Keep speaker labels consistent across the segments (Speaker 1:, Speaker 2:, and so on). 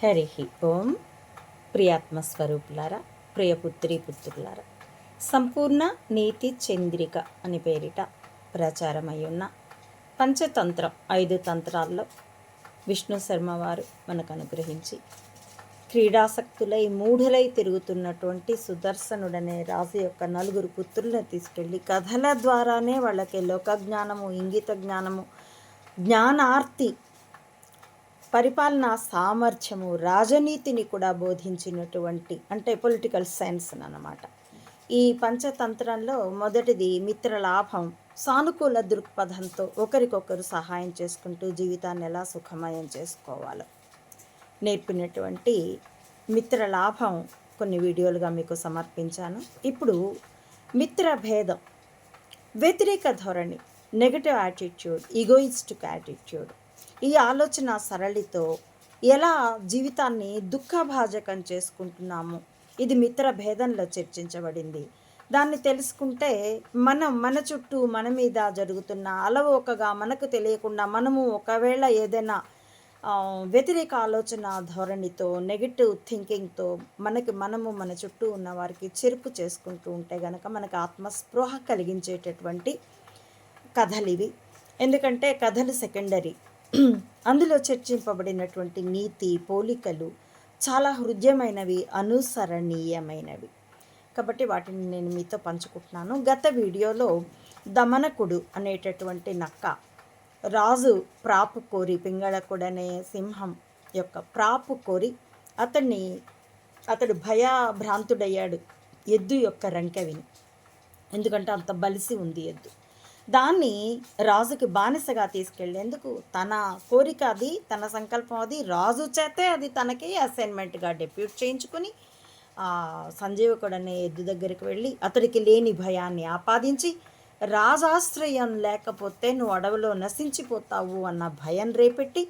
Speaker 1: హరి ఓం. ప్రియాత్మస్వరూపులారా ప్రియపుత్రి పుత్రులారా సంపూర్ణ నీతి చంద్రిక అని పేరిట ప్రచారమై ఉన్న పంచతంత్రం ఐదు తంత్రాల్లో విష్ణు శర్మ వారు మనకు అనుగ్రహించి క్రీడాసక్తులై మూఢులై తిరుగుతున్నటువంటి సుదర్శనుడనే రాజు యొక్క నలుగురు పుత్రులను తీసుకెళ్ళి కథల ద్వారానే వాళ్ళకి లోకజ్ఞానము ఇంగిత జ్ఞానము జ్ఞానార్తి పరిపాలనా సామర్థ్యము రాజనీతిని కూడా బోధించినటువంటి అంటే పొలిటికల్ సైన్స్ అన్నమాట. ఈ పంచతంత్రంలో మొదటిది మిత్ర లాభం సానుకూల దృక్పథంతో ఒకరికొకరు సహాయం చేసుకుంటూ జీవితాన్ని ఎలా సుఖమయం చేసుకోవాలో. నేర్పినటువంటి మిత్ర లాభం కొన్ని వీడియోలుగా మీకు సమర్పించాను. ఇప్పుడు మిత్ర భేదం వ్యతిరేక ధోరణి నెగటివ్ యాటిట్యూడ్ ఈగోయిస్టిక్ యాటిట్యూడ్ ఈ ఆలోచన సరళితో ఎలా జీవితాన్ని దుఃఖభాజకం చేసుకుంటున్నాము? ఇది మిత్ర భేదంలో చర్చించబడింది. దాన్ని తెలుసుకుంటే మనం మన చుట్టూ మన మీద జరుగుతున్న అలవోకగా మనకు తెలియకుండా మనము ఒకవేళ ఏదైనా వ్యతిరేక ఆలోచన ధోరణితో నెగిటివ్ థింకింగ్తో మనకి మనము మన చుట్టూ ఉన్న వారికి చెరుపు చేసుకుంటూ ఉంటే గనక మనకు ఆత్మస్పృహ కలిగించేటటువంటి కథలు ఇవి ఎందుకంటే కథలు సెకండరీ అందులో చర్చింపబడినటువంటి నీతి పోలికలు చాలా హృదయమైనవి అనుసరణీయమైనవి. కాబట్టి వాటిని నేను మీతో పంచుకుంటున్నాను. గత వీడియోలో దమనకుడు అనేటటువంటి నక్క రాజు ప్రాపు కోరి పింగళకుడనే సింహం యొక్క ప్రాపు కోరి అతన్ని అతడు భయభ్రాంతుడయ్యాడు ఎద్దు యొక్క రంకె విని ఎందుకంటే అంత బలిసి ఉంది ఎద్దు. దాన్ని రాజుకి బానిసగా తీసుకెళ్ళేందుకు తన కోరిక అది తన సంకల్పం అది రాజు చేతే అది తనకి అసైన్మెంట్గా డెప్యూట్ చేయించుకుని సంజీవకుడనే సంజీవకుడు అనే ఎద్దు దగ్గరికి వెళ్ళి అతడికి లేని భయాన్ని ఆపాదించి రాజాశ్రయం లేకపోతే నువ్వు అడవిలో నశించిపోతావు అన్న భయం రేపెట్టి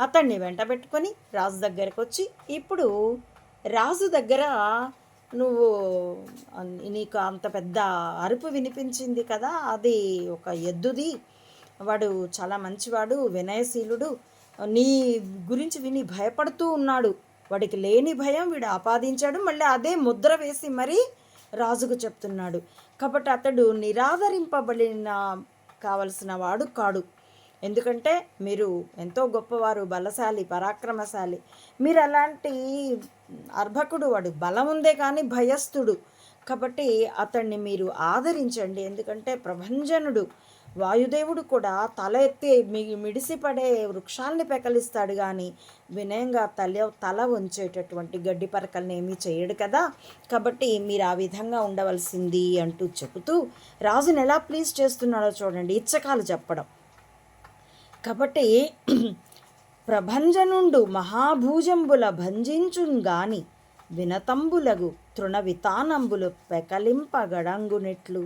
Speaker 1: అతన్ని వెంటబెట్టుకొని రాజు దగ్గరకు వచ్చి ఇప్పుడు రాజు దగ్గర నువ్వు నీకు అంత పెద్ద అరుపు వినిపించింది కదా అది ఒక ఎద్దుది. వాడు చాలా మంచివాడు వినయశీలుడు. నీ గురించి విని భయపడుతూ ఉన్నాడు. వాడికి లేని భయం వీడు ఆపాదించాడు. మళ్ళీ అదే ముద్ర వేసి మరీ రాజుకు చెప్తున్నాడు. కాబట్టి అతడు నిరాదరింపబడిన కావలసిన వాడు కాడు. ఎందుకంటే మీరు ఎంతో గొప్పవారు బలశాలి పరాక్రమశాలి. మీరు అలాంటి అర్భకుడు వాడు. బలం ఉందే కానీ భయస్థుడు. కాబట్టి అతన్ని మీరు ఆదరించండి. ఎందుకంటే ప్రభంజనుడు వాయుదేవుడు కూడా తల ఎత్తి మీ మిడిసిపడే వృక్షాల్ని పెకలిస్తాడు కానీ వినయంగా తల తల ఉంచేటటువంటి గడ్డి పరకల్ని ఏమీ చేయడు కదా. కాబట్టి మీరు ఆ విధంగా ఉండవలసింది అంటూ చెబుతూ రాజుని ఎలా ప్లీజ్ చేస్తున్నాడో చూడండి. ఇచ్చకాలు చెప్పడం. కాబట్టి ప్రభంజనుండు మహాభూజంబుల భంజించుంగాని వినతంబులగు తృణవితానంబులు పెకలింపగడంగునెట్లు.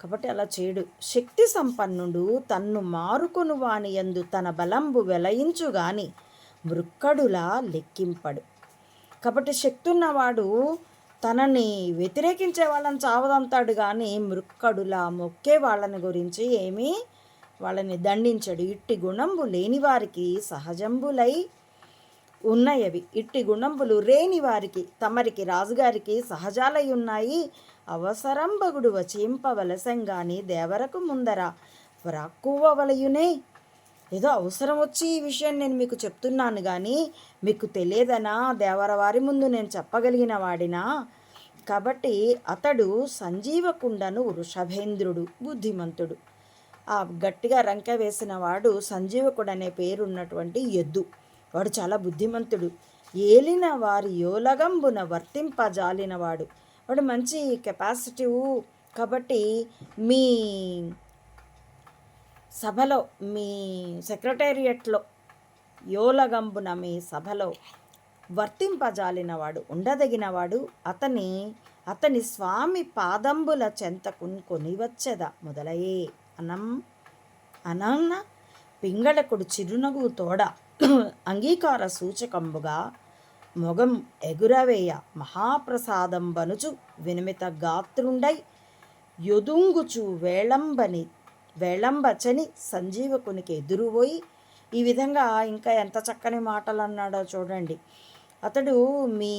Speaker 1: కాబట్టి అలా చేయడు. శక్తి సంపన్నుడు తన్ను మారుకొను వాని యందు తన బలంబు వెలయించుగాని మృక్కడులా లెక్కింపడు. కాబట్టి శక్తి ఉన్నవాడు తనని వ్యతిరేకించే వాళ్ళని చావదంతాడు కానీ మృక్కడులా మొక్కే వాళ్ళని గురించి ఏమీ వాళ్ళని దండించడు. ఇట్టి గుణంబు లేని వారికి సహజంబులై ఉన్నయవి. ఇట్టి గుణంబులు రేని వారికి తమరికి రాజుగారికి సహజాలై ఉన్నాయి. అవసరం బగుడు వచింపవలసంగాని దేవరకు ముందర వ్రాక్కువలయునే ఏదో అవసరం వచ్చి ఈ విషయం నేను మీకు చెప్తున్నాను కానీ మీకు తెలియదనా? దేవరవారి ముందు నేను చెప్పగలిగిన వాడినా? కాబట్టి అతడు సంజీవకుండను వృషభేంద్రుడు బుద్ధిమంతుడు. ఆ గట్టిగా రంక వేసిన వాడు సంజీవకుడు అనే పేరున్నటువంటి ఎద్దు. వాడు చాలా బుద్ధిమంతుడు. ఏలిన వారి యోలగంబున వర్తింపజాలినవాడు వాడు. మంచి కెపాసిటివ్ కాబట్టి మీ సభలో మీ సెక్రటేరియట్లో యోలగంబున మీ సభలో వర్తింపజాలినవాడు ఉండదగినవాడు అతని అతని స్వామి పాదంబుల చెంతకున్ కొనివచ్చద మొదలయే అనం అనన్న పింగళకుడు చిరునగు తోడ అంగీకార సూచకంబుగా మొగం ఎగురవేయ మహాప్రసాదం బనుచు వినిమిత గాత్రుండై యొదుంగుచు వేళంబని వేళంబచని సంజీవకునికి ఎదురుపోయి ఈ విధంగా ఇంకా ఎంత చక్కని మాటలు అన్నాడో చూడండి. అతడు మీ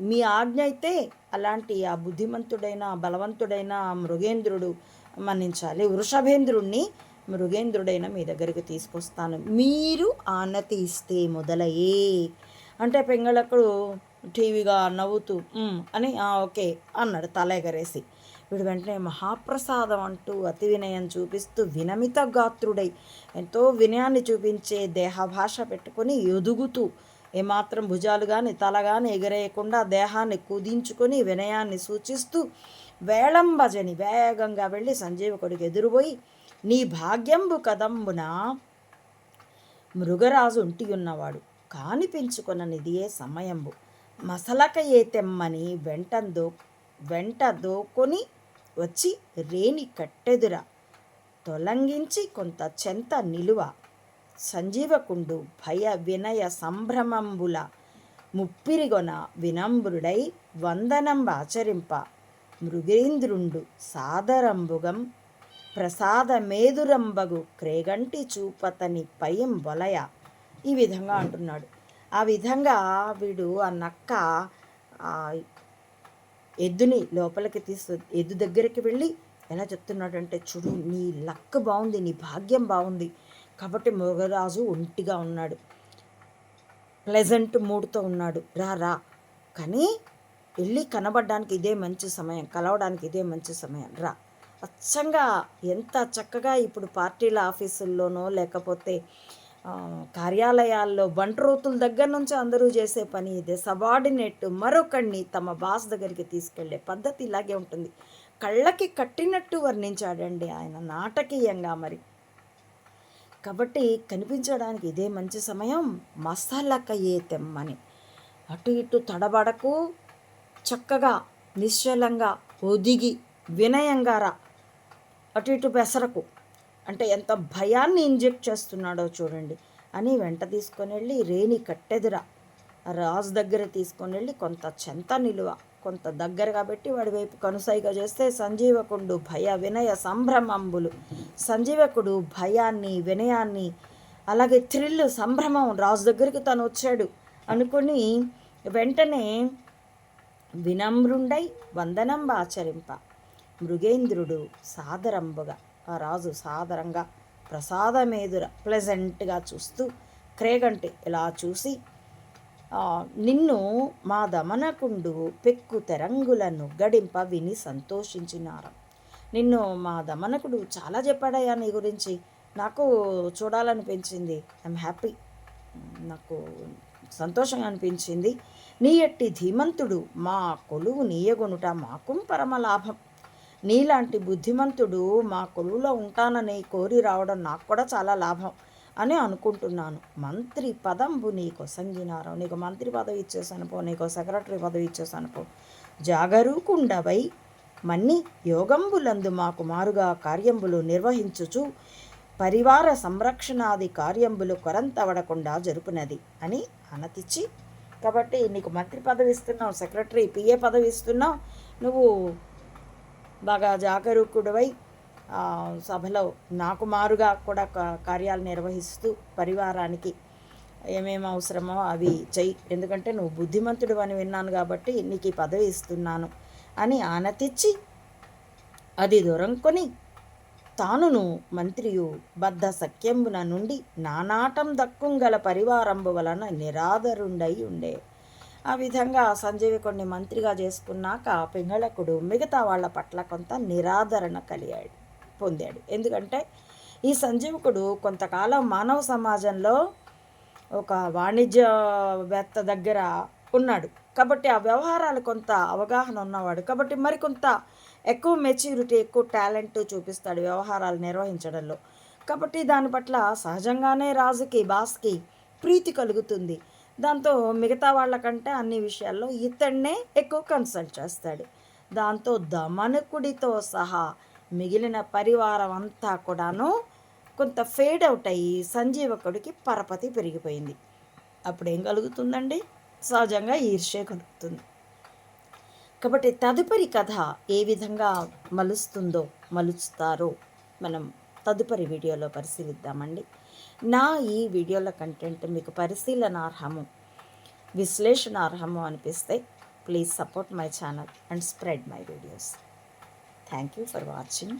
Speaker 1: మీ ఆజ్ఞ అయితే అలాంటి ఆ బుద్ధిమంతుడైన బలవంతుడైన మృగేంద్రుడు మన్నించాలి. వృషభేంద్రుణ్ణి మృగేంద్రుడైన మీ దగ్గరికి తీసుకొస్తాను. మీరు ఆనతి ఇస్తే మొదలయ్యే. అంటే పెంగళకుడు టీవీగా నవ్వుతూ అని ఓకే అన్నాడు తల ఎగరేసి వీడు వెంటనే మహాప్రసాదం అంటూ అతి వినయం చూపిస్తూ వినమిత గాత్రుడై ఎంతో వినయాన్ని చూపించే దేహభాష పెట్టుకొని ఎదుగుతూ ఏమాత్రం భుజాలు కానీ తల కానీ ఎగరేయకుండా దేహాన్ని కుదించుకొని వినయాన్ని సూచిస్తూ వేళంబజని వేగంగా వెళ్ళి సంజీవకుడికి ఎదురుపోయి నీ భాగ్యంబు కదంబున? మృగరాజు ఉంటి ఉన్నవాడు కానిపించుకొననిదియే సమయంబు. మసలక ఏ తెమ్మని వెంటందో వెంట దోకొని వచ్చి రేణి కట్టెదుర. తొలంగించి కొంత చెంత నిలువ. సంజీవకుండు భయ వినయ సంభ్రమంబుల. ముప్పిరిగొన వినంబురుడై వందనంబాచరింప మృగేంద్రుండు సాదరంబుగం ప్రసాదమేదురంబగు క్రేగంటి చూపతని పయం వలయ. ఈ విధంగా అంటున్నాడు. ఆ విధంగా వీడు ఆ నక్క ఎద్దుని లోపలికి తీసు ఎద్దు దగ్గరికి వెళ్ళి ఎలా చెప్తున్నాడంటే చూడు నీ లక్ బాగుంది నీ భాగ్యం బాగుంది కాబట్టి మృగరాజు ఒంటిగా ఉన్నాడు. ప్లెజెంట్ మూడ్తో ఉన్నాడు. రా రా. కానీ వెళ్ళి కనబడడానికి ఇదే మంచి సమయం కలవడానికి ఇదే మంచి సమయం. రా. అచ్చంగా ఎంత చక్కగా ఇప్పుడు పార్టీల ఆఫీసుల్లోనో లేకపోతే కార్యాలయాల్లో బంట్రోతుల దగ్గర నుంచి అందరూ చేసే పని ఇదే. సబార్డినేట్ మరొకడిని తమ బాస్ దగ్గరికి తీసుకెళ్ళే పద్ధతి ఇలాగే ఉంటుంది. కళ్ళకి కట్టినట్టు వర్ణించాడండి ఆయన నాటకీయంగా మరి. కాబట్టి కనిపించడానికి ఇదే మంచి సమయం మసాలకయ్యే తెమ్మని. అటు ఇటు తడబడకు చక్కగా నిశ్చలంగా ఒదిగి వినయంగా రా అటు ఇటు పెసరకు. అంటే ఎంత భయాన్ని ఇంజెక్ట్ చేస్తున్నాడో చూడండి. అని వెంట తీసుకొని వెళ్ళి రేణి కట్టెదురా రాజు దగ్గర తీసుకొని వెళ్ళి కొంత చెంత నిలువ కొంత దగ్గరగా పెట్టి వాడి వైపు కనుసైగా చేస్తే సంజీవకుడు భయ వినయ సంభ్రమంబులు. సంజీవకుడు భయాన్ని వినయాన్ని అలాగే థ్రిల్ సంభ్రమం రాజు దగ్గరికి తను వచ్చాడు అనుకొని వెంటనే వినమ్రుండై వందనం ఆచరింప. మృగేంద్రుడు సాదరంబుగా ఆ రాజు సాదరంగా ప్రసాదమేదుర ప్లెజెంట్గా చూస్తూ క్రేగంటి ఇలా చూసి నిన్ను మా దమనకుండు పెక్కు తెరంగులను గడింప విని సంతోషించినారు. నిన్ను మా దమనకుడు చాలా చెప్పాడయ్యా నీ గురించి. నాకు చూడాలనిపించింది. I'm happy. నాకు సంతోషంగా అనిపించింది నీ ఎట్టి ధీమంతుడు మా కొలువు నీయగొనుట మాకు పరమ లాభం నీలాంటి బుద్ధిమంతుడు మా కొలువులో ఉంటానని కోరి రావడం నాకు కూడా చాలా లాభం అని అనుకుంటున్నాను. మంత్రి పదంబు నీకు సంగినారం నీకు మంత్రి పదవి ఇచ్చేసాను పో నీకు సెక్రటరీ పదవి ఇచ్చేసాను పో. జాగరూకుండవై మన్ని యోగంబులందు మాకు మారుగా కార్యంబులు నిర్వహించుచు పరివార సంరక్షణాది కార్యంబులు కొరంతవడకుండా జరుపునది అని అనతిచ్చి కాబట్టి నీకు మంత్రి పదవి ఇస్తున్నావు సెక్రటరీ పిఏ పదవి ఇస్తున్నావు నువ్వు బాగా జాగరూకుడివై సభలో నాకు మారుగా కూడా కార్యాలు నిర్వహిస్తూ పరివారానికి ఏమేమి అవసరమో అవి చెయ్యి. ఎందుకంటే నువ్వు బుద్ధిమంతుడు అని విన్నాను కాబట్టి నీకు ఈ పదవి ఇస్తున్నాను అని ఆనతిచ్చి అది దొరంకొని తానును మంత్రియు బద్ధ సఖ్యంబున నుండి నానాటం దక్కుంగల పరివారంబు వలన నిరాదరుండై ఉండే. ఆ విధంగా సంజీవికుడిని మంత్రిగా చేసుకున్నాక పింగళకుడు మిగతా వాళ్ళ పట్ల కొంత నిరాదరణ కలిగాడు పొందాడు. ఎందుకంటే ఈ సంజీవకుడు కొంతకాలం మానవ సమాజంలో ఒక వాణిజ్యవేత్త దగ్గర ఉన్నాడు. కాబట్టి ఆ వ్యవహారాలు కొంత అవగాహన ఉన్నవాడు. కాబట్టి మరికొంత ఎక్కువ మెచ్యూరిటీ ఎక్కువ టాలెంట్ చూపిస్తాడు వ్యవహారాలు నిర్వహించడంలో. కాబట్టి దాని పట్ల సహజంగానే రాజుకి బాస్కి ప్రీతి కలుగుతుంది. దాంతో మిగతా వాళ్ళకంటే అన్ని విషయాల్లో ఇతన్నే ఎక్కువ కన్సల్ట్ చేస్తాడు. దాంతో దమనకుడితో సహా మిగిలిన పరివారం అంతా కూడాను కొంత ఫేడ్ అవుట్ అయ్యి సంజీవకుడికి పరపతి పెరిగిపోయింది. అప్పుడు ఏం కలుగుతుందండి? సహజంగా ఈర్ష్య కలుగుతుంది. కాబట్టి తదుపరి కథ ఏ విధంగా మలుస్తుందో మలుస్తారో మనం తదుపరి వీడియోలో పరిశీలిద్దామండి. నా ఈ వీడియోల కంటెంట్ మీకు పరిశీలనార్హము విశ్లేషణార్హము అనిపిస్తే please support my channel and spread my videos. Thank you for watching.